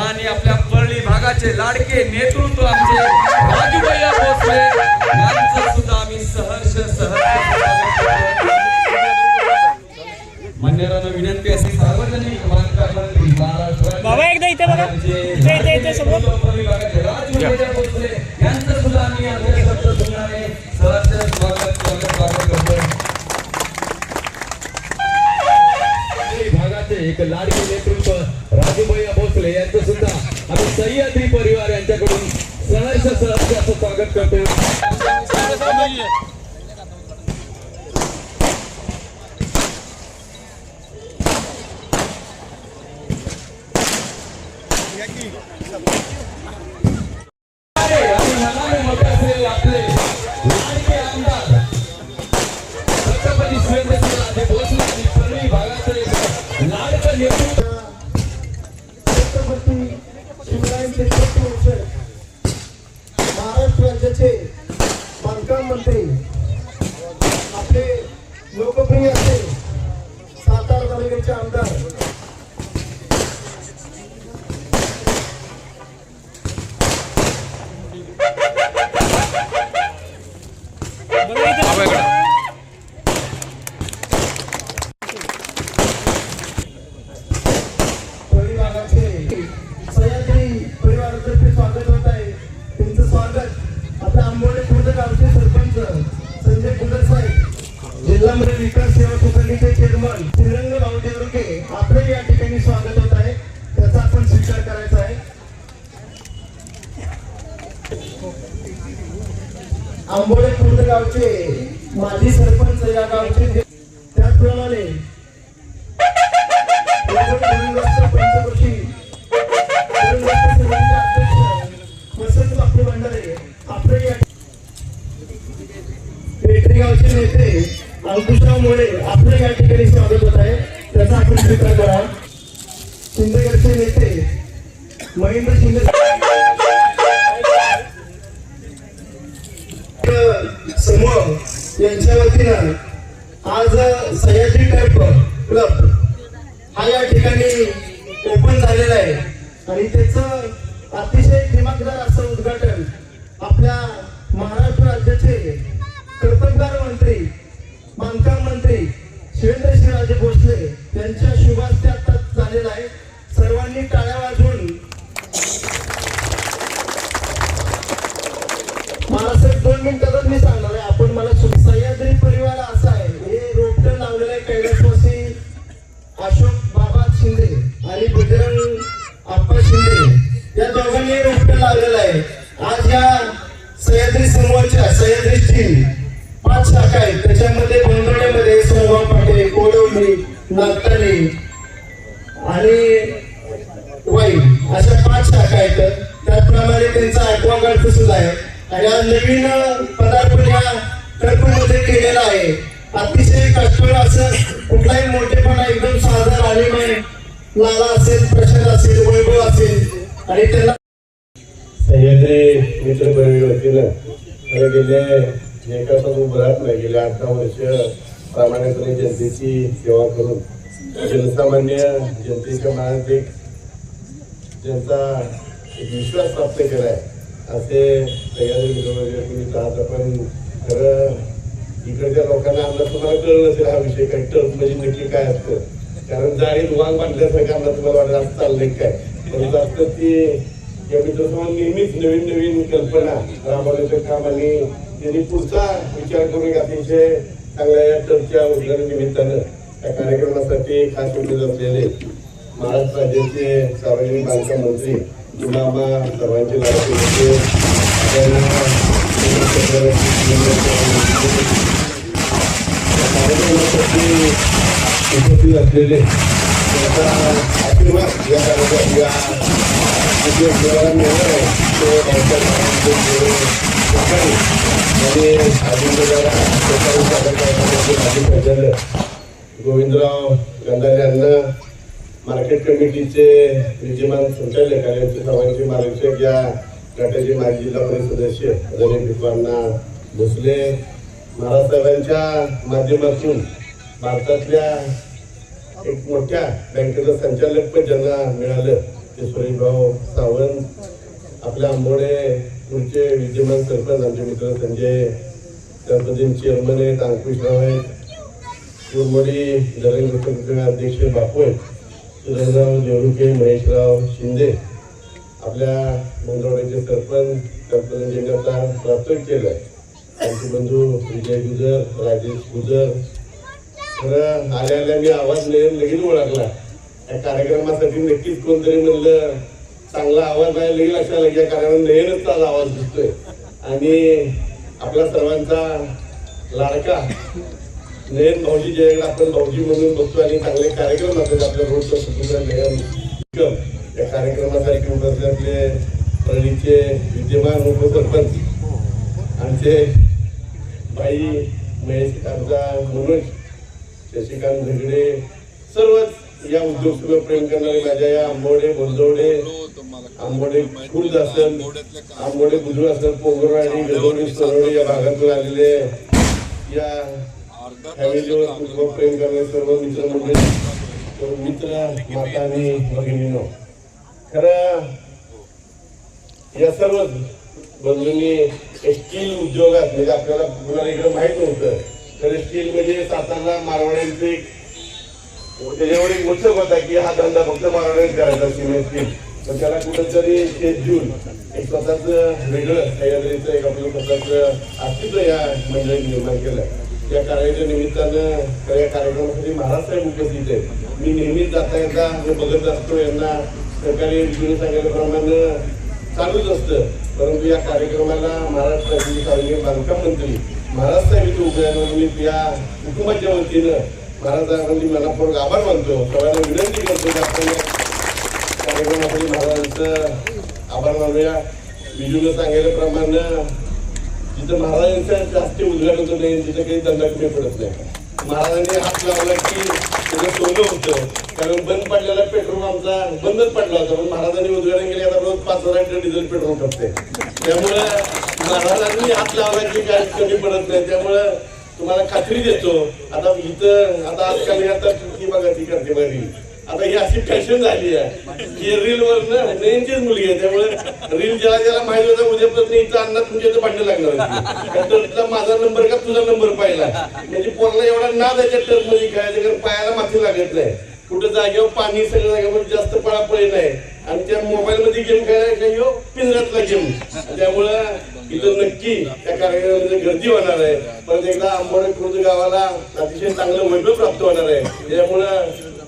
आणि आपल्या परळी भागाचे लाडके नेतृत्व आमचे राजूभैया भोसले यांचं सुद्धा आम्ही सहर्ष सहर्ष. मान्यवरांना विनंती असे सार्वजनिक इथे बघा. इथे इथे इथे समोर. एक लाडके नेतृत्व राजूभैया भोसले यांचं सुद्धा आम्ही सह्याद्री परिवार यांच्याकडून सहर्ष सहर्ष स्वागत करतो. Maria Deus. समूह यांच्या वतीनं आज सह्याद्री टाईप क्लब हा या ठिकाणी ओपन झालेला आहे. आणि त्याचं अतिशय दिमागदार असं उद्घाटन आपल्या महाराष्ट्र राज्याचे कर्तबगार मंत्री बांधकाम मंत्री शिवेंद्रसिंहराजे भोसले यांच्या शुभा आता झालेला आहे सर्वांनी टाळ्या वाजवून मला सर दोन मिनिटातच मी सांगणार आहे आपण मला सह्याद्री परिवार असा आहे. हे रोपटं लावलेलं आहे कैलासवासी अशोक बाबा शिंदे आणि बजरंग आप्पा शिंदे. या दोघांनी रोपटं लावलेलं आहे. आज या सह्याद्री समूहाच्या सह्याद्रीची पाच शाखा आहेत. त्याच्यामध्ये गोंधळेमध्ये सोमवार पाटे कोडवली नागताली आणि वाई अशा पाच शाखा आहेत. त्याचप्रमाणे त्यांचा ऍक्वागार्ड सुद्धा आहे. आणि नवीन पदार्पण या टर्फमध्ये केलेला आहे. अतिशय कष्टळ असं कुठलाही मोठेपणा एकदम साधा राणीमय लाला असेल प्रशांत असेल वैभव असेल आणि त्यांना सह्याद्री मित्र परिवार वतीनं खरं गेले एकापासून बराच नाही. गेले आठ दहा वर्ष प्रामाणिकपणे जनतेची सेवा करून जनसामान्य जनतेच्या मनात एक ज्यांचा विश्वास प्राप्त केलाय असे सह्याद्री मित्र तुम्ही पाहत आपण. खरं इकडच्या लोकांना आमदार तुम्हाला कळलं नसेल हा विषय काय टर्म म्हणजे नक्की काय असतं. कारण जाळीत वांग बांधल्यासारखं आमदार तुम्हाला वाटत असं चाललंय काय. परंतु असतं ती या मित्रसमोर नेहमीच नवीन नवीन कल्पना राबवण्याचं काम आणि त्यांनी पुढचा विचार करून अतिशय चांगल्या या टर्मच्या उद्घाटन निमित्तानं या कार्यक्रमासाठी खास उपयोग असलेले महाराष्ट्र राज्याचे सार्वजनिक बांधकाम मंत्री मामा सर्वांचे लाडके होते कार्यक्रमासाठी उपस्थित असलेले त्यांचा आशीर्वाद या कार्यक्रम या उद्योगजगाला मिळणार आहे तो भाऊसाहेब महाराजांचे थोडे सकाळी आणि अजिंक्यदादा सरकारी स्वागत करण्याचे माजी प्राचार्य गोविंदराव गंधारे यांना मार्केट कमिटीचे विद्यमान संचालक आणि आमचे सर्वांचे मार्गदर्शक या गटाचे माजी जिल्हा परिषद सदस्य आदरणीय भिकवांना भोसले महाराजसाहेबांच्या माध्यमातून भारतातल्या एक मोठ्या बँकेचं संचालक पण ज्यांना मिळालं ते सुरेशभाऊ सावंत. आपल्या आंबोडे पुढचे विद्यमान सरपंच आमचे मित्र संजय त्यापद्धतीने चेअरमन आहेत अंकुशराव आहेत. कुरमोडी धरण अध्यक्ष बापू आहेत. सुरेंद्रराव देवरुखे महेशराव शिंदे आपल्या मंगळवाड्याचे सरपंच सरपंच करता केलं आहे त्यांचे बंधू विजय गुजर राजेश गुजर. खरं आल्या आल्या मी आवाज ले- लगेच ओळखला. या कार्यक्रमासाठी नक्कीच कोणतरी म्हणलं चांगला आवाज आहे लगेच लक्षात आलं की या कार्यक्रमात नयनच चांगला आवाज दिसतोय. आणि आपल्या सर्वांचा लाडका नयन भाऊजी ज्यावेळेला आपण भाऊजी म्हणून बघतो आणि चांगले कार्यक्रम असतात आपल्या रोजचं स्वतंत्र नयन या कार्यक्रमासाठी उपस्थित आपले परळीचे विद्यमान उपसरपंच आमचे बाई महेश आमचा मनोज शशिकांत झगडे सर्वच या उद्योग प्रेम करणारे माझ्या या आंबोडे बोलदवडे आंबोडे खुर्द असेल आंबोडे बुजूळ असेल पोगरवाडी गजवडी सरवडी या भागातून आलेले या फॅमिलीवर खूप प्रेम करणारे सर्व मित्र मंडळी सर्व मित्र माता आणि भगिनीनो. खरं या सर्व बंधूंनी स्टील उद्योगात म्हणजे आपल्याला कुणाला इकडे माहीत नव्हतं तर स्टील म्हणजे सातारा मारवाड्यांचं एक त्याच्यावर एक उत्सव होता की हा धंदा फक्त मारवाड्यात करायचा सिमेंट स्टील. पण त्याला कुठंतरी ते जून एक स्वतःच वेगळं सह्याद्रीचं एक आपलं स्वतःच अस्तित्व या मंडळीत निर्माण केलं. या कार्याच्या निमित्तानं या कार्यक्रमासाठी महाराज साहेब उपस्थित आहेत मी नेहमीच जाता येता हे बघत असतो यांना. सरकारी विषयी सांगितल्याप्रमाणे चालूच असतं. परंतु या कार्यक्रमाला महाराष्ट्र राज्याचे सार्वजनिक बांधकाम मंत्री महाराज साहेब इथे उभे आहेत. मी या कुटुंबाच्या वतीनं महाराजांनी मनापूर्वक आभार मानतो. सगळ्यांना विनंती करतो की आपण या कार्यक्रमासाठी महाराजांचं आभार मानूया. बिजूनं सांगितल्याप्रमाणे तिथं महाराजांचं जास्त उद्घाटन होत नाही तिथं काही दंड कमी पडत नाही. महाराजांनी हात लावला की त्याचं सोनं होतं. कारण बंद पडलेला पेट्रोल आमचा बंदच पडला होता. पण महाराजांनी उद्घाटन केले आता रोज पाच हजार लिटर डिझेल पेट्रोल करते त्यामुळे महाराजांनी हात लावला की काय कमी पडत नाही. त्यामुळं तुम्हाला खात्री देतो. आता इथं आता आजकाल आता ती बघा ती करते बघा आता ही अशी फॅशन झाली आहे. की रील वर ना नयनचीच मुलगी आहे. त्यामुळे रील ज्याला ज्याला माहीत होता उद्यापर्यंत इथं अन्नात तुमच्या इथं भांडण लागणार तर तुझा माझा नंबर का तुझा नंबर पाहिला? म्हणजे पोरला एवढा ना त्याच्या टर्ममध्ये काय कारण पायाला माती लागत नाही. कुठं जागेवर पाणी सगळं जागेवर जास्त पळापळी नाही. आणि त्या मोबाईल मध्ये गेम खेळायला हो पिंजऱ्यातला गेम त्यामुळं इथं नक्की त्या कार्यक्रमामध्ये गर्दी होणार आहे. परत एकदा आंबोडे खुर्द गावाला अतिशय चांगलं वैभव प्राप्त होणार आहे. त्यामुळं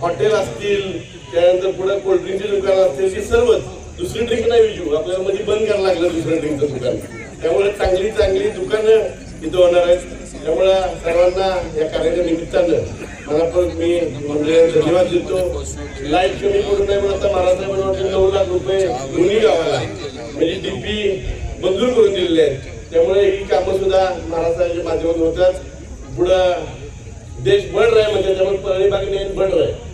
हॉटेल असतील त्यानंतर पुढे कोल्ड्रिंकची दुकानं असतील ती सर्वच दुसरी ड्रिंक नाही विजू. आपल्याला मध्ये बंद करायला लागलं दुसऱ्या ड्रिंकचं दुकान. त्यामुळे चांगली चांगली दुकानं इथं होणार आहेत. त्यामुळे सर्वांना या कार्याच्या निमित्तानं मला पण मी म्हणजे धन्यवाद देतो. लाइट कमी पडू नये म्हणून आता महाराष्ट्रामध्ये नऊ लाख रुपये दोन्ही गावाला म्हणजे डीपी मंजूर करून दिलेले आहेत. त्यामुळे ही कामं सुद्धा महाराष्ट्राच्या माध्यमातून होतात. पुढं देश बढ़ रहा म्हणजे त्यामुळे परळी बाग नेहमी बढ़ रहा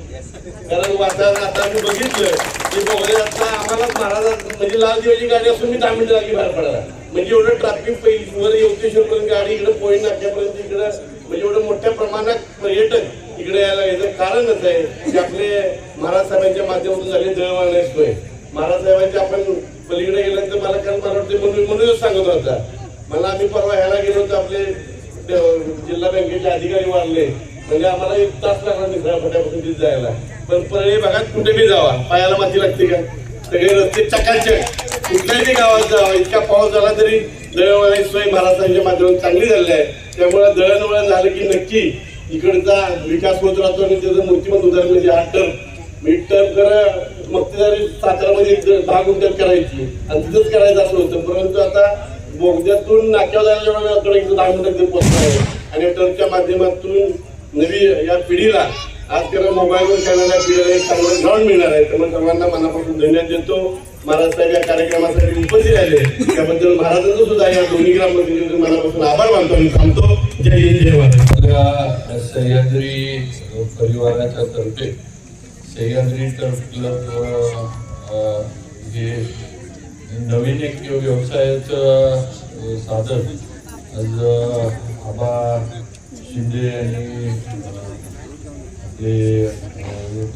कारण वातावरण आता मी बघितलं की काँग्रेस आता आम्हाला महाराज म्हणजे लाल दिवाळी गाडी असून मी दहा मिनिटं लागली बाहेर पडायला म्हणजे एवढं ट्रॅफिक पहिली वर येवतेश्वर पर्यंत गाडी इकडे पोळी नाक्यापर्यंत इकडं म्हणजे एवढं मोठ्या प्रमाणात पर्यटक इकडे यायला याचं कारणच आहे की आपले महाराज साहेबांच्या माध्यमातून झाले दळवळण्यास सोय. महाराज साहेबांच्या आपण पलीकडे गेल्यानंतर मला कारण मला वाटते म्हणून म्हणूनच सांगत होता. मला आम्ही परवा ह्याला गेलो होतो आपले जिल्हा बँकेचे अधिकारी वाढले. म्हणजे आम्हाला एक तास लागला निघा फटापासून तिथे जायला. पण परळी भागात कुठे बी जावा पायाला माती लागते का? सगळे रस्ते चकाचक. कुठल्याही गावात जावा इतका पाऊस झाला तरी दळणवळणाची सोय महाराष्ट्राच्या माध्यमातून चांगली झाली आहे. त्यामुळे दळणवळण झालं की नक्की इकडचा विकास होत राहतो आणि त्याचं मूर्तिमंत उदाहरण म्हणजे हा टर्म. मिड टर्म कर मग ते सातारामध्ये दहा गुंठ्यात करायची. आणि तिथंच करायचं असं होतं. परंतु आता बोगद्यातून नाक्यावर जायला जेवढा दहा गुंठ्यात पोहोचणार आहे. आणि टर्मच्या माध्यमातून नवी या पिढीला आज खरं मोबाईलवर खेळणाऱ्या पिढीला एक चांगलं ग्राउंड मिळणार आहे. त्यामुळे सर्वांना मनापासून धन्यवाद देतो. महाराज साहेब या कार्यक्रमासाठी उपस्थित राहिले त्याबद्दल महाराजांचं सुद्धा या दोन्ही ग्रामपंचायतीचे मनापासून आभार मानतो आणि थांबतो. जय हिंद जय महाराज. सह्याद्री परिवाराच्या तर्फे सह्याद्री टर्फ क्लब हे नवीन एक व्यवसायाचं साधन. आज आबा शिंदे आणि अ, आपले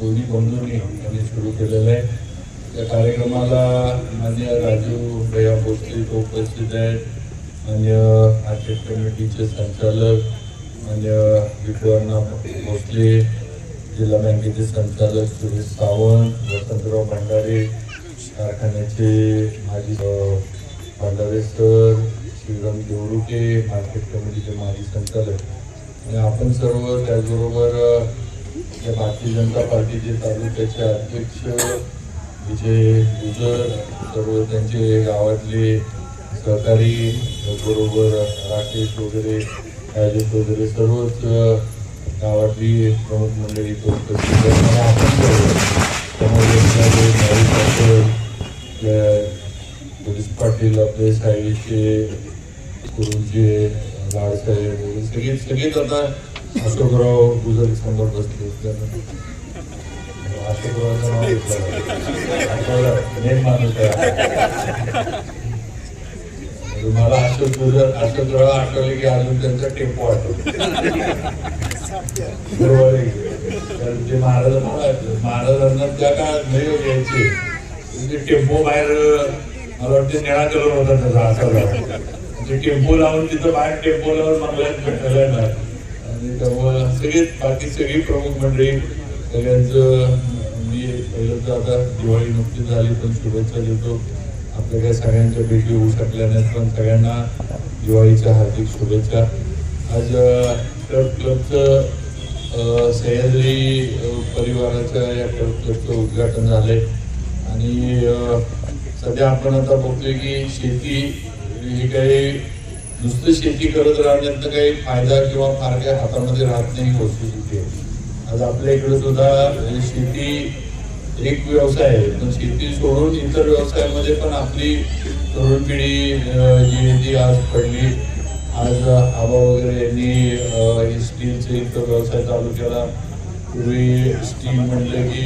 दोन्ही बंधूंनी त्यांनी सुरू केलेलं आहे त्या कार्यक्रमाला मान्य राजू भैया भोसले तो उपस्थित आहेत मान्य आर्थिक कमिटीचे संचालक मान्य विक्रांना भोसले जिल्हा बँकेचे संचालक सुरेश सावंत वसंतराव भंडारे कारखान्याचे माजी भंडारे सर श्रीराम देवरुके मार्केट कमिटीचे माजी संचालक आणि आपण सर्व त्याचबरोबर या भारतीय जनता पार्टीचे तालुक्याचे अध्यक्ष विजय गुजर सर्व त्यांचे गावातले सहकारी बरोबर राकेश वगैरे राजेश वगैरे सर्वच गावातली प्रमुख मंडळी उपस्थित आहेत. आणि आपण सर्व समोर पाटील, पोलीस पाटील आपले साईचे गुरुजी लाडसाहेब वगैरे सगळे सगळेच आता अशोकराव गुजर समोर बसले त्यानंतर नाव घेतलं मेन माणूस आहे मला अशोक गुजर अशोकराव आठवले की अजून त्यांचा टेम्पो आठवतो? बरोबर आहे. ते महाराजांना महाराजांना त्या काळात नाही घ्यायचे म्हणजे टेम्पो बाहेर मला वाटतं निळा कलर होता त्याचा असा म्हणजे टेम्पो लावून तिथं बाहेर टेम्पो लावून मंगळ्यात भेटायला आणि त्यामुळं सगळे बाकी सगळी प्रमुख मंडळी सगळ्यांचं मी पहिलं तर आता दिवाळी नुकतीच झाली पण शुभेच्छा देतो. आपल्या काही सगळ्यांच्या भेटी होऊ शकल्या नाहीत पण सगळ्यांना दिवाळीच्या हार्दिक शुभेच्छा. आज क्लब क्लबचं सह्याद्री परिवाराच्या या क्लब क्लबचं उद्घाटन झालंय. आणि सध्या आपण आता बघतोय की शेती हे काही नुसतं शेती करत राहण्याचा काही फायदा किंवा फार काही हातामध्ये राहत नाही ही वस्तुस्थिती आहे आज आपल्या इकडे सुद्धा म्हणजे शेती एक व्यवसाय आहे. पण शेती सोडून इतर व्यवसायामध्ये पण आपली तरुण पिढी जी आहे ती आज पडली. आज आबा वगैरे यांनी स्टीलचे इतर व्यवसाय चालू केला. पूर्वी स्टील म्हटलं की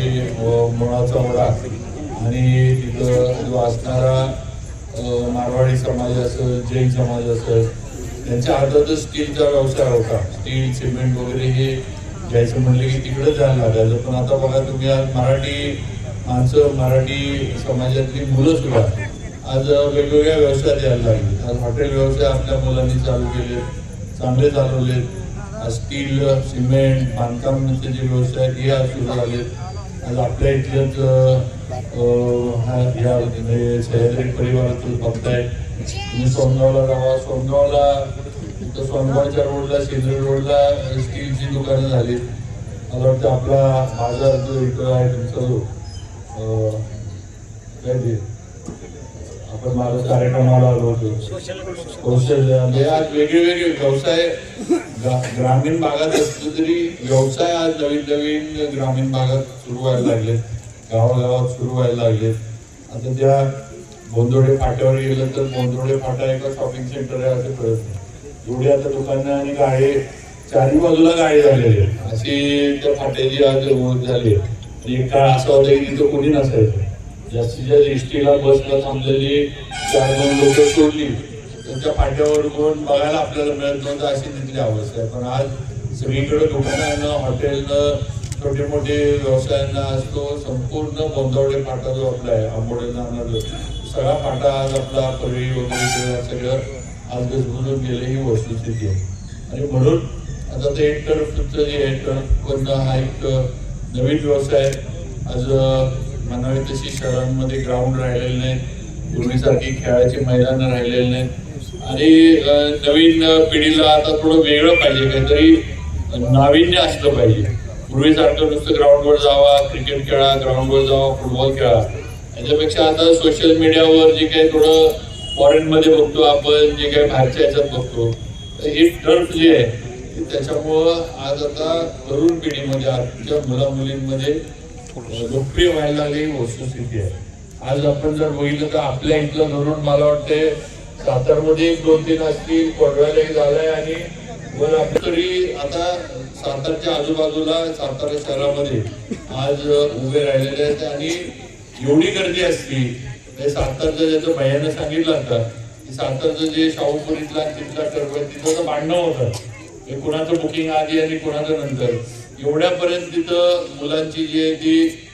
मुळाचा वडा. आणि तिथं जो असणारा मारवाडी समाज असेल जैन समाज असेल त्यांच्या हातातच स्टीलचा व्यवसाय होता. स्टील सिमेंट वगैरे हे घ्यायचं म्हणलं की तिकडे जायला लागायचं. पण आता बघा तुम्ही आज मराठी माणसं मराठी समाजातली मुलं सुद्धा आज वेगवेगळ्या व्यवसायात यायला लागली. आज हॉटेल व्यवसाय आपल्या मुलांनी चालू केले चांगले चालवलेत. स्टील सिमेंट बांधकामाचे जे व्यवसाय हे आज सुरू झालेत. आज आपल्या इथल्याच हा- म्हणजे सह्याद्री परिवारातून बघताय. तुम्ही सोनगावला जावा सोनगावला इथं सोनगावच्या रोडला शेंद्री रोडला स्टीलची दुकानं झाली. मला वाटतं आपला बाजार जो इथं आहे तुमचा जो काय ते आपण माझ्या कार्यक्रमाला आलो होतो. कौशल्य म्हणजे आज वेगळे वेगळे व्यवसाय. ग्रामीण भागात असलं तरी व्यवसाय आज नवीन नवीन ग्रामीण भागात सुरू व्हायला लागले. गावागावात सुरू व्हायला लागले. आता त्या बोंदोडे फाट्यावर गेलं तर बोंदोडे फाटा एका शॉपिंग सेंटर आहे असं कळत नाही. एवढी आता दुकानं आणि गाडी चारही बाजूला गाडी झालेली आहे अशी त्या फाट्याची आज ओळख झाली आहे. आणि एक काळ असं होतं की तिथं कोणी नसायचं. जास्तीत जास्त एसटीला बसला थांबलेली चार दोन लोक सोडली. त्यांच्या फाट्यावर कोण बघायला आपल्याला मिळत नव्हतं अशी तिथली अवस्था आहे. पण आज सगळीकडे दुकानानं हॉटेलनं छोटे मोठे व्यवसायांना असतो संपूर्ण बोंदवडे फाटा जो आपला आहे आंबोडे सगळा फाटा आज आपला परळी वगैरे सगळं आज गजबजून गेलं ही वस्तुस्थिती आहे. आणि म्हणून आता ते एक टर्फचं जे आहे टर्फ हा एक नवीन व्यवसाय आहे. आज अं, म्हणावे तशी शहरांमध्ये ग्राउंड राहिलेले नाहीत पूर्वीसारखी खेळाची मैदानं राहिलेली नाहीत. आणि नवीन पिढीला आता थोडं वेगळं पाहिजे काहीतरी नाविन्य असलं पाहिजे. पूर्वीसारखं नुसतं ग्राउंडवर जावा क्रिकेट खेळा ग्राउंडवर जावा फुटबॉल खेळा. याच्यापेक्षा आता सोशल मीडियावर जे काही थोडं फॉरेनमध्ये बघतो आपण जे काही बाहेरच्या ह्याच्यात बघतो तर हे टर्फ जे आहे त्याच्यामुळं आज आता तरुण पिढीमध्ये आजच्या मुला मुलींमध्ये लोकप्रिय व्हायला लागली वस्तुस्थिती आहे. आज आपण जर बघितलं तर आपल्या इथलं तरुण मला वाटते सातारमध्ये एक दोन तीन असतील कोडव्याला एक झालाय आणि वर आपल्या तरी आता सातारच्या आजूबाजूला सातारा शहरामध्ये आज उभे राहिलेले आहेत आणि एवढी गर्दी असती हे म्हणजे सातारचं ज्याचं भयानं सांगितलं आता की सातारचं जे शाहूपुरीतला तिथला टर्फ तिथं तर भांडणं होतं. हे कुणाचं बुकिंग आधी आणि कुणाचं नंतर. एवढ्यापर्यंत तिथं मुलांची जी आहे ती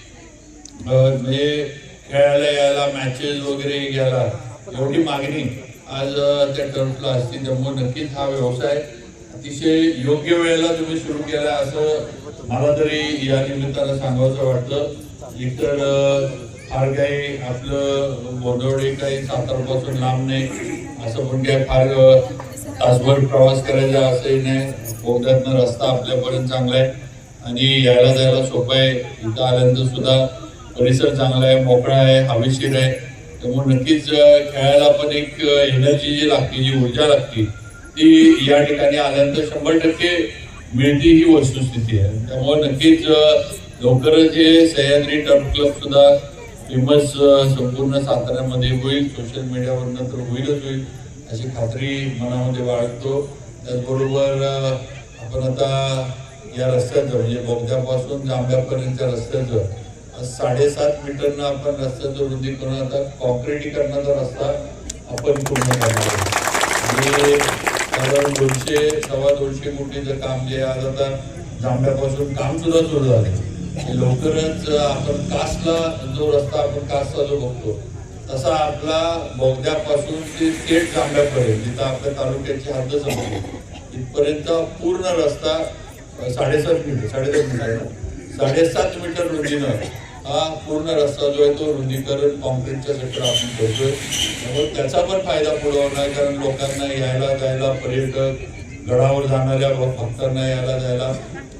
म्हणजे खेळायला यायला मॅचेस वगैरे घ्यायला एवढी मागणी. आज त्या टर्फला असतील त्यामुळे नक्कीच हा व्यवसाय अतिशय योग्य वेळेला तुम्ही सुरू केला असं मला तरी या निमित्तानं सांगावंसं वाटतं. एकतर फार काही आपलं बोंदवडे काही सातारपासून लांब नाही असं पण काही फार तासभर प्रवास करायचा असंही नाही. बोगद्यातनं रस्ता आपल्यापर्यंत चांगला आहे आणि यायला जायला सोपं आहे. इथं आल्यानंतर सुद्धा परिसर चांगला आहे मोकळा आहे हवेशीर आहे. त्यामुळे नक्कीच खेळायला पण एक एनर्जी जी लागते जी ऊर्जा लागते ती या ठिकाणी आल्यानंतर शंभर टक्के मिळते ही वस्तुस्थिती आहे. त्यामुळे नक्कीच लवकरच हे सह्याद्री टर्फ क्लब सुद्धा फेमस संपूर्ण साताऱ्यामध्ये होईल सोशल मीडियावरनं तर होईलच होईल अशी खात्री मनामध्ये बाळगतो. त्याचबरोबर आपण आता या रस्त्याचं म्हणजे बोगद्यापासून जांभ्यापर्यंतच्या रस्त्याचं साडेसात मीटरनं आपण रस्त्याचं रुंदीकरण आता कॉन्क्रिटीकरणाचा रस्ता आपण पूर्ण करणार आणि म्हणजे साधारण दोनशे सव्वा दोनशे कोटीचं काम जे आज आता जांभ्यापासून काम सुद्धा सुरू झालं. लवकरच आपण कासला जो रस्ता आपण कासचा जो बघतो तसा आपला बोगद्यापासून ते थेट जांभ्यापर्यंत जिथं आपल्या तालुक्याची हद्द संपली इथपर्यंत पूर्ण रस्ता साडेसात मीटर साडेसात मीटर साडेसात मीटर रुंदीनं हा पूर्ण रस्ता जो आहे तो रुंदीकरण कॉन्क्रीटच्या सेक्टर आपण करतोय त्यामुळे त्याचा पण फायदा पुढे होणार आहे कारण लोकांना यायला जायला पर्यटक गडावर जाणाऱ्या भक्तांना यायला जायला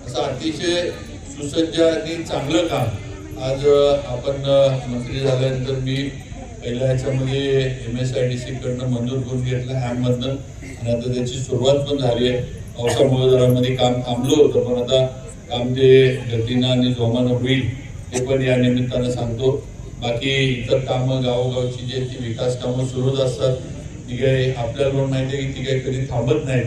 असं अतिशय सुसज्ज आणि चांगलं काम आज आपण मंत्री झाल्यानंतर मी पहिल्या ह्याच्यामध्ये M S I D C कडनं मंजूर करून घेतलं हॅममधनं आणि आता त्याची सुरुवात पण झाली आहे. पावसामुळे जरामध्ये काम थांबलं होतं पण आता काम ते गतीनं आणि जोमानं होईल ते पण या निमित्तानं सांगतो. बाकी इतर कामं गावोगावची जी ती विकास कामं सुरूच असतात ती काही आपल्याला पण माहिती आहे की ती काही कधी थांबत नाहीत.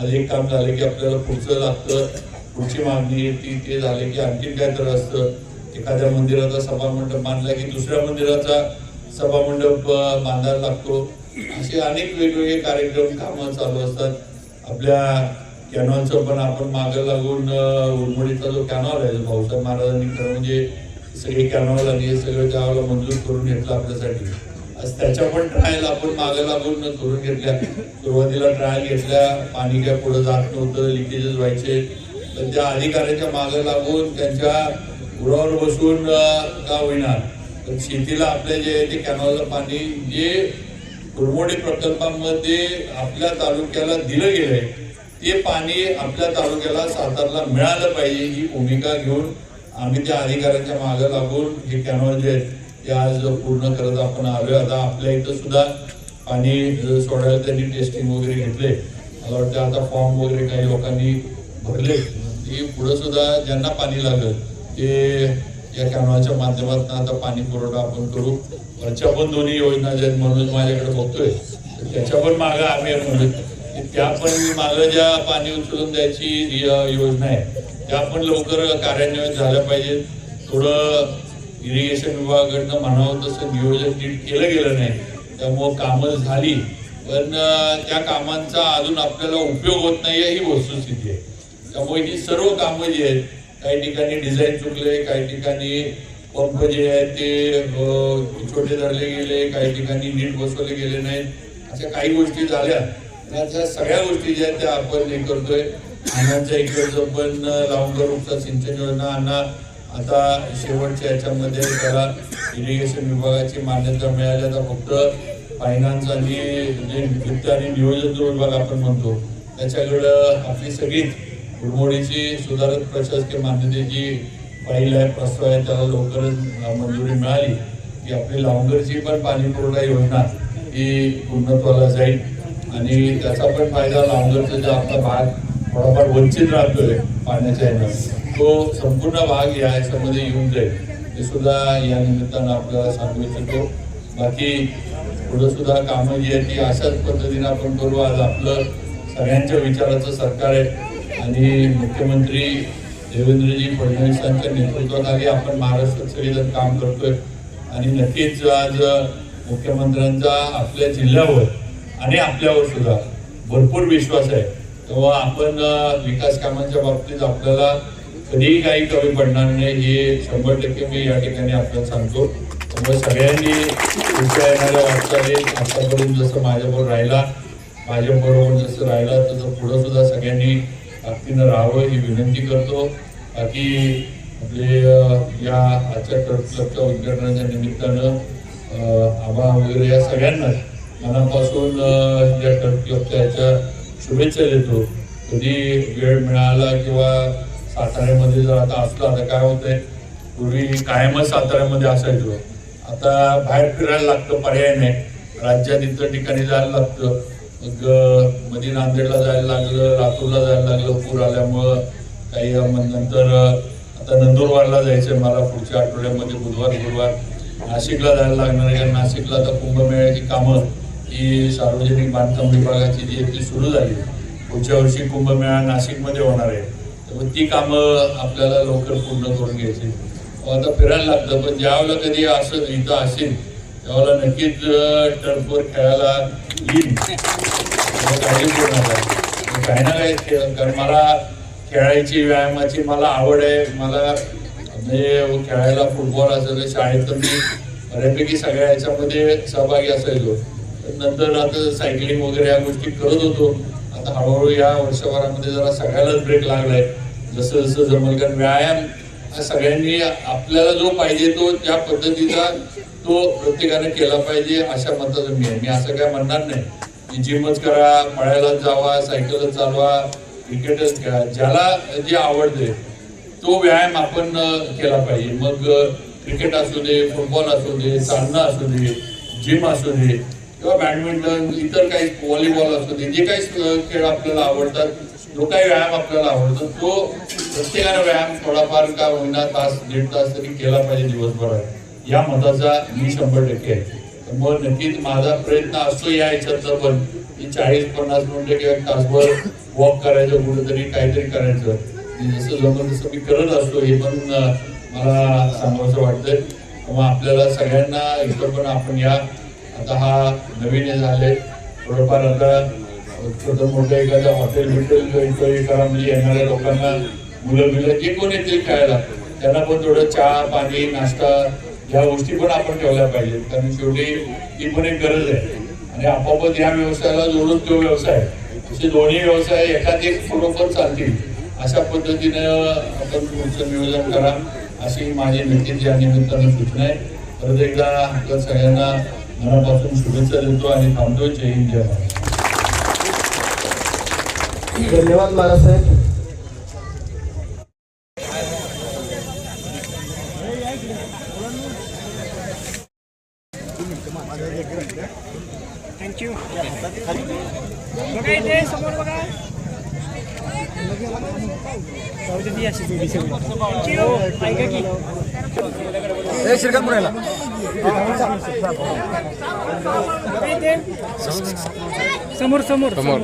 आज एक काम झालं की आपल्याला पुढचं लागतं पुढची मागणी ती ते झाले की आणखीन काय तर असतं. एखाद्या मंदिराचा सभामंडप बांधला की दुसऱ्या मंदिराचा सभामंडप बांधायला लागतो. असे अनेक वेगवेगळे कार्यक्रम कामं चालू असतात. आपल्या कॅनॉलचं पण आपण मागं लागून अं, उरमोडीचा जो कॅनॉल आहे भाऊसाहेब महाराजांनी खरं म्हणजे सगळे कॅनॉल आणि हे सगळं गावाला मंजूर करून घेतलं आपल्यासाठी. आज त्याच्या पण ट्रायल आपण मागं लागून करून घेतल्या. सुरुवातीला ट्रायल घेतल्या पाणी काय पुढे जात नव्हतं लिकेजेस व्हायचे. तर त्या अधिकाऱ्याच्या मागं लागून त्यांच्या उरावर बसून का होईना. तर शेतीला आपल्या जे आहे ते कॅनॉलचं पाणी जे कुरमोडी प्रकल्पामध्ये आपल्या तालुक्याला दिलं गेलंय ते पाणी आपल्या तालुक्याला सातारला मिळालं पाहिजे ही भूमिका घेऊन आम्ही त्या अधिकाऱ्यांच्या मागे लागून हे कॅनॉल जे आहेत ते आज पूर्ण करत आपण आलोय. आता आपल्या इथं सुद्धा पाणी सोडायला त्यांनी टेस्टिंग वगैरे घेतले. मला वाटतं आता फॉर्म वगैरे काही लोकांनी भरले. की पुढं सुद्धा ज्यांना पाणी लागलं ते या कॅनॉलच्या माध्यमातून आता पाणी पुरवठा आपण करू. वरच्या पण दोन्ही योजना ज्या म्हणून माझ्याकडे बघतोय त्याच्या पण मागं आम्ही म्हणून त्या पण मागं ज्या पाणी उचलून द्यायची योजना आहे त्या पण लवकर कार्यान्वित झाल्या पाहिजेत थोडं इरिगेशन विभागाकडनं म्हणावं तसं नियोजन नीट केलं गेलं नाही. त्यामुळं कामं झाली. पण त्या कामांचा अजून आपल्याला उपयोग होत नाही ही वस्तुस्थिती आहे. त्यामुळे ही सर्व कामं जी आहेत काही ठिकाणी डिझाईन चुकले काही ठिकाणी पंप जे आहेत ते छोटे धरले गेले काही ठिकाणी नीट बसवले गेले नाहीत. अशा काही गोष्टी झाल्या. आणि सगळ्या गोष्टी ज्या आहेत त्या आपण हे करतोय. अण्णांच्या इकडचं पण लावून उपसा सिंचन योजना अण्णा आता शेवटच्या याच्यामध्ये त्याला इरिगेशन विभागाची मान्यता मिळाली. आता फक्त फायनान्स आणि जे वित्त आणि नियोजन जो विभाग आपण म्हणतो त्याच्याकडं आपली सगळीच गुडमोडीची सुधारित प्रशासकीय मान्यतेची फाईल आहे प्रस्ताव आहे त्याला लवकरच मंजुरी मिळाली. की आपली लावंगरची पण पाणी पुरवठा योजना ही पूर्णत्वाला जाईल. आणि त्याचा पण फायदा लावंगरचा जो आपला भाग थोडाफार वंचित राहतोय पाण्याच्या येणं तो संपूर्ण भाग या याच्यामध्ये येऊन जाईल. हे सुद्धा या निमित्तानं आपल्याला सांगू इच्छितो. बाकी पुढं सुद्धा कामं जी आहेत ती अशाच पद्धतीनं आपण करू. आज आपलं सगळ्यांच्या विचाराचं सरकार आहे. आणि मुख्यमंत्री देवेंद्रजी फडणवीसांच्या नेतृत्वाखाली आपण महाराष्ट्रात सगळेजण काम करतोय. आणि नक्कीच आज मुख्यमंत्र्यांचा आपल्या जिल्ह्यावर आणि आपल्यावर सुद्धा. भरपूर विश्वास आहे. तेव्हा आपण विकास कामांच्या बाबतीत आपल्याला कधीही काही कमी पडणार नाही हे शंभर टक्के मी या ठिकाणी आपल्याला सांगतो. त्यामुळे सगळ्यांनी पुढच्या येणाऱ्या वाटचालीत आतापर्यंत जसं माझ्याबरोबर राहिला माझ्याबरोबर जसं राहिला तसं पुढं सुद्धा सगळ्यांनी ताकदीनं राहावं ही विनंती करतो. बाकी आपले या आजच्या ट्रस्टच्या उद्घाटनाच्या निमित्तानं अं, वगैरे या सगळ्यांनाच. मनापासून या टर्फ क्लबच्या शुभेच्छा देतो. कधी वेळ मिळाला किंवा साताऱ्यामध्ये जर आता असला आता काय होतंय? पूर्वी कायमच साताऱ्यामध्ये असायचो. आता बाहेर फिरायला लागतं पर्याय नाही. राज्यात इतर ठिकाणी जायला लागतं. मग मध्ये नांदेडला जायला लागलं लातूरला जायला लागलं पूर आल्यामुळं काही मग नंतर आता नंदुरबारला जायचं मला पुढच्या आठवड्यामध्ये बुधवार गुरुवार. नाशिकला जायला लागणार आहे कारण नाशिकला आता कुंभमेळ्याची कामं. ही सार्वजनिक बांधकाम विभागाची जी आहे ती सुरू झाली पुढच्या वर्षी कुंभमेळा नाशिकमध्ये होणार आहे. त्यामुळे ती कामं आपल्याला लवकर पूर्ण करून घ्यायची. आता फिरायला लागतं पण ज्यावेळेला कधी असं इथं असेल त्यावेळेला नक्कीच टर्फवर खेळायला येईल. त्यामुळे काळजी करू नका. काही ना काही खेळ- कारण मला खेळायची व्यायामाची मला आवड आहे. मला म्हणजे खेळायला फुटबॉल असेल शाळेत तर मी बऱ्यापैकी सगळ्या याच्यामध्ये सहभागी असायचो. नंतर आता सायकलिंग वगैरे या गोष्टी करत होतो. आता हळूहळू या वर्षभरामध्ये जरा सगळ्यालाच ब्रेक लागलाय. जसं जसं जमल कारण व्यायाम हा सगळ्यांनी आपल्याला जो पाहिजे तो त्या पद्धतीचा तो प्रत्येकाने केला पाहिजे अशा मताचं मी आहे. मी असं काय म्हणणार नाही. की जिमच करा पळायलाच जावा सायकलच चालवा क्रिकेटच खेळा. ज्याला जे आवडते तो व्यायाम आपण केला पाहिजे. मग क्रिकेट असू दे फुटबॉल असू दे चालणं असू दे जिम असू दे किंवा बॅडमिंटन इतर काही व्हॉलीबॉल असतो ते जे काही खेळ आपल्याला आवडतात जो काही व्यायाम आपल्याला आवडतो तो प्रत्येकाने व्यायाम थोडाफार का होईना तास दीड तास तरी केला पाहिजे दिवसभरात या मताचा मी शंभर टक्के आहे. मग नक्कीच माझा प्रयत्न असतो या ह्याच्यातलं पण की चाळीस पन्नास मिनिटं किंवा तासभर वॉक करायचं कुठेतरी काहीतरी करायचं. जसं जमत तसं मी करत असतो हे पण मला सांगावंसं वाटतंय. मग आपल्याला सगळ्यांना इथं पण आपण या आता हा नवीन हे झाले. थोडंफार आता छोटं मोठं एखादं हॉटेल बिटेल करा म्हणजे येणाऱ्या लोकांना मुलं बिलं जे कोण येतील खेळायला त्यांना पण थोडं चहा पाणी नाश्ता या गोष्टी पण आपण ठेवल्या पाहिजेत. कारण शेवटी ती पण एक गरज आहे. आणि आपोआपच या व्यवसायाला जोडून तो व्यवसाय असे दोन्ही व्यवसाय एकाच एक बरोबर चालतील अशा पद्धतीनं आपण पुढचं नियोजन करा अशी माझी नक्कीच या निमित्तानं सूचना आहे. परत एकदा आपल्या सगळ्यांना मनापासून शुभेच्छा देतो आणि थांबतोय. जय हिंद जय महाराष्ट्र. धन्यवाद महाराजसाहेब थँक्यू बघा इथे समोर बघा जाऊ दे ती अशी जोडी सगळी. Thank you. ऐका की बघा इथे. समोर समोर.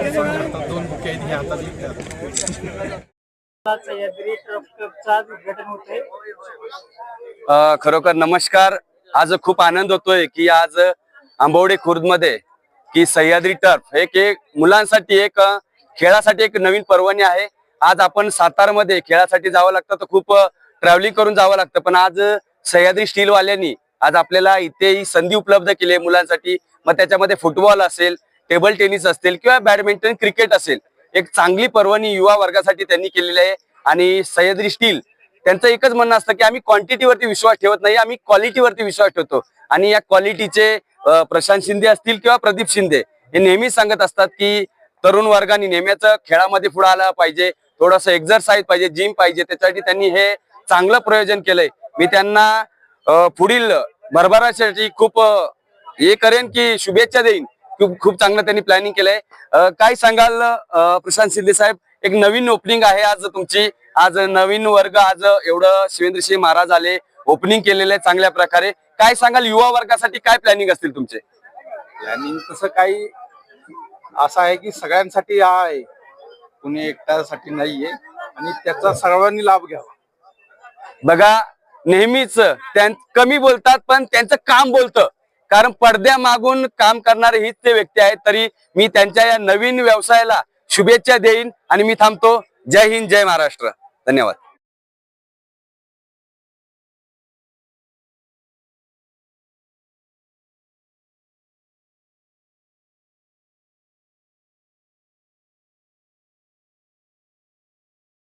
होते अ, खरोखर नमस्कार. आज खूप आनंद होतोय की आज आंबवडे खुर्दमध्ये की सह्याद्री टर्फ एक एक मुलांसाठी एक खेळासाठी एक नवीन पर्वणी आहे. आज आपण सातारमध्ये खेळासाठी जावं लागतं तर खूप ट्रॅव्हलिंग करून जावं लागतं. पण आज सह्याद्री स्टील वाल्यांनी आज आपल्याला इथे ही संधी उपलब्ध केली आहे मुलांसाठी. मग त्याच्यामध्ये फुटबॉल असेल टेबल टेनिस असेल किंवा बॅडमिंटन क्रिकेट असेल एक चांगली पर्वणी युवा वर्गासाठी त्यांनी केलेली आहे. आणि सह्याद्री स्टील त्यांचं एकच म्हणणं असतं की आम्ही क्वांटिटीवरती विश्वास ठेवत नाही आम्ही क्वालिटीवरती विश्वास ठेवतो. आणि या क्वालिटीचे प्रशांत शिंदे असतील किंवा प्रदीप शिंदे हे नेहमीच सांगत असतात की तरुण वर्गाने नेहमीच खेळामध्ये पुढे आला पाहिजे थोडंसं एक्झरसाईज पाहिजे जिम पाहिजे. त्याच्यासाठी त्यांनी हे चांगलं प्रयोजन केलंय. मी त्यांना पुढील भरभरासाठी खूप हे करेन की शुभेच्छा देईन. खूप खूप चांगलं त्यांनी प्लॅनिंग केलंय. काय सांगाल प्रशांत शिंदे साहेब? एक नवीन ओपनिंग आहे आज तुमची. आज नवीन वर्ग आज एवढं शिवेंद्रसिंह महाराज आले ओपनिंग केलेलं आहे चांगल्या प्रकारे. काय सांगाल युवा वर्गासाठी काय प्लॅनिंग असतील तुमचे? प्लॅनिंग तसं काही असं आहे की सगळ्यांसाठी हा आहे. कुणी एकट्यासाठी नाहीये. आणि त्याचा सर्वांनी लाभ घ्यावा. बघा नेहमीच त्यां कमी बोलतात पण त्यांचं काम बोलतं. कारण पडद्या मागून काम करणारे हीच ते व्यक्ती आहेत. तरी मी त्यांच्या या नवीन व्यवसायाला शुभेच्छा देईन आणि मी थांबतो. जय हिंद जय महाराष्ट्र. धन्यवाद.